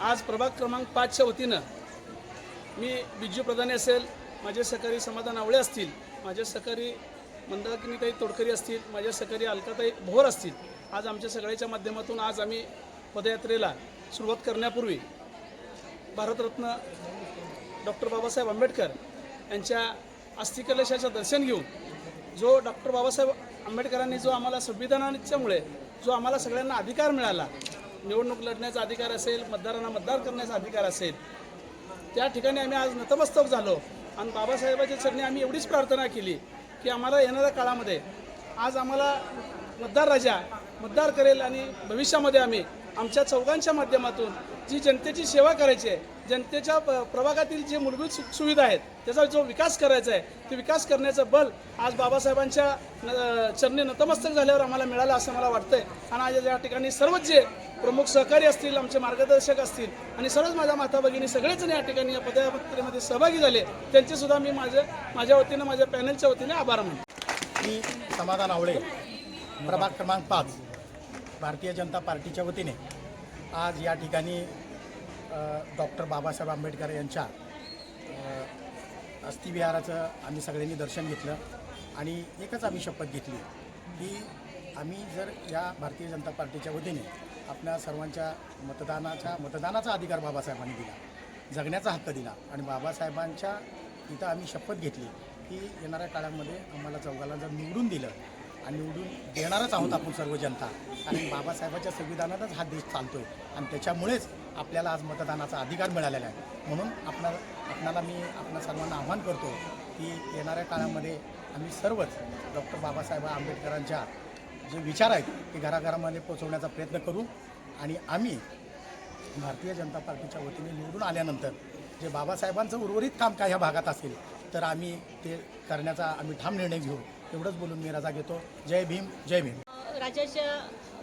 आज प्रभाग क्रमांक पाचच्या वतीनं मी बिजू प्रधाने असेल माझे सहकारी समाधान आवळे असतील माझे सहकारी मंदाकिनीताई तोडकरी असतील माझ्या सहकारी अलकाताई भोर असतील आज आमच्या सगळ्याच्या माध्यमातून आज आम्ही पदयात्रेला सुरुवात करण्यापूर्वी भारतरत्न डॉक्टर बाबासाहेब आंबेडकर यांच्या अस्थिकलशाचं दर्शन घेऊन जो डॉक्टर बाबासाहेब आंबेडकरांनी जो आम्हाला संविधानाच्यामुळे जो आम्हाला सगळ्यांना अधिकार मिळाला निवडणूक लढण्याचा अधिकार असेल मतदारांना मतदार करण्याचा अधिकार असेल त्या ठिकाणी आम्ही आज नतमस्तक झालो. आणि बाबासाहेबाच्या चरणी आम्ही एवढीच प्रार्थना केली की आम्हाला येणाऱ्या काळामध्ये आज आम्हाला मतदार राजा मतदार करेल आणि भविष्यामध्ये आम्ही आमच्या चौघांच्या माध्यमातून जी जनतेची सेवा करायची आहे जनतेच्या प- प्रभागातील जे मूलभूत सुख सुविधा आहेत त्याचा जो विकास करायचा आहे ते विकास करण्याचं बल आज बाबासाहेबांच्या न- चरणी नतमस्तक झाल्यावर आम्हाला मिळालं असं मला वाटतंय. आणि आज या ठिकाणी सर्वच जे प्रमुख सहकारी असतील आमचे मार्गदर्शक असतील आणि सर्वच माझ्या माता भगिनी सगळेजण या ठिकाणी या पदयात्रेमध्ये सहभागी झाले त्यांचे सुद्धा मी माझ्या माझ्या वतीनं माझ्या पॅनलच्या वतीने आभार मानतो. मी समाधान आवळे प्रभाग क्रमांक पाच. भारतीय जनता पार्टीच्या वतीने आज या ठिकाणी डॉक्टर बाबासाहेब आंबेडकर यांच्या अस्थिविहाराचं आम्ही सगळ्यांनी दर्शन घेतलं आणि एकच आम्ही शपथ घेतली की आम्ही जर या भारतीय जनता पार्टीच्या वतीने आपल्या सर्वांच्या मतदानाच्या मतदानाचा अधिकार बाबासाहेबांनी दिला जगण्याचा हक्क दिला आणि बाबासाहेबांच्या इथं आम्ही शपथ घेतली की येणाऱ्या काळामध्ये आम्हाला चौघाला जर निवडून दिलं आणि निवडून देणारच आहोत आपण सर्व जनता. कारण बाबासाहेबाच्या संविधानातच हा देश चालतोय. आणि त्याच्यामुळेच आपल्याला आज मतदानाचा अधिकार मिळालेला आहे. म्हणून आपणा आपणाला मी आपणा सर्वांना आव्हान करतो की येणाऱ्या काळामध्ये आम्ही सर्वच डॉक्टर बाबासाहेब आंबेडकरांच्या जे विचार आहेत ते घराघरामध्ये पोचवण्याचा प्रयत्न करू. आणि आम्ही भारतीय जनता पार्टीच्या वतीने निवडून आल्यानंतर जे बाबासाहेबांचं उर्वरित काम काय ह्या भागात असेल तर आम्ही ते करण्याचा आम्ही ठाम निर्णय घेऊ. एवढंच बोलून मी रजा घेतो. जय भीम जय भीम. राज्याच्या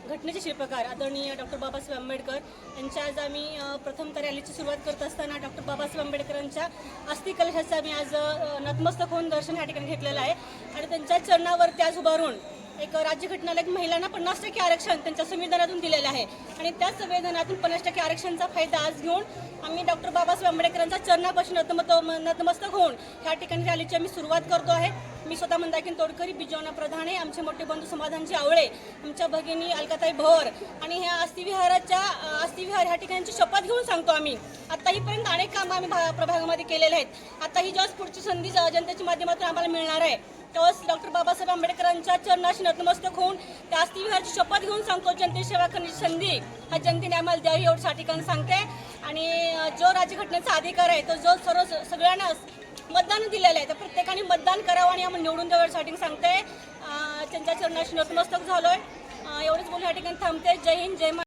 घटनेचे शिल्पकार आदरणीय डॉक्टर बाबासाहेब आंबेडकर यांच्या आज आम्ही अ, प्रथम रॅलीची सुरुवात करत असताना डॉक्टर बाबासाहेब आंबेडकरांच्या अस्थिकलशाचं आम्ही आज नतमस्तक होऊन दर्शन या ठिकाणी घेतलेलं आहे. आणि त्यांच्या चरणावर त्याच उभारून एक राज्यघटनाला एक महिलांना पन्नास टक्के आरक्षण त्यांच्या संविधानातून दिलेलं आहे. आणि त्या संविधानातून पन्नास टक्के आरक्षणचा फायदा आज घेऊन आम्ही डॉक्टर बाबासाहेब आंबेडकरांचा चरणापासून नतमत नतमस्तक होऊन ह्या ठिकाणी रॅलीची आम्ही सुरुवात करतो आहे. मी स्वतः मंदाकिन तोडकरी बिजवना प्रधाने आमचे मोठे बंधू समाधानजी आवळे आमच्या भगिनी अलकाताई भोर आणि ह्या अस्थिविहाराच्या अ, विहार ह्या ठिकाणची शपथ घेऊन सांगतो आम्ही. आताहीपर्यंत अनेक कामं आम्ही प्रभागामध्ये केलेले आहेत. आता ही जेव्हा पुढची संधी ज- जनतेच्या माध्यमातून आम्हाला मिळणार आहे तेव्हाच डॉक्टर बाबासाहेब आंबेडकरांच्या चरणाशी नतमस्तक होऊन त्या अस्थिविहारची शपथ घेऊन सांगतो जनते सेवा करण्याची संधी हा जनतेने आम्हाला द्यावी एवढं सा ठिकाणी सांगते. आणि जो राज्यघटनेचा अधिकार आहे तो जो सर्व सगळ्यांना मतदान दिलेलं आहे तर प्रत्येकाने मतदान करावं आणि आम्हाला निवडून द्यावं साठी सांगते. त्यांच्या चरणाशी नतमस्तक झालोय. आहे एवढंच बोलून या ठिकाणी थांबते. जय हिंद जय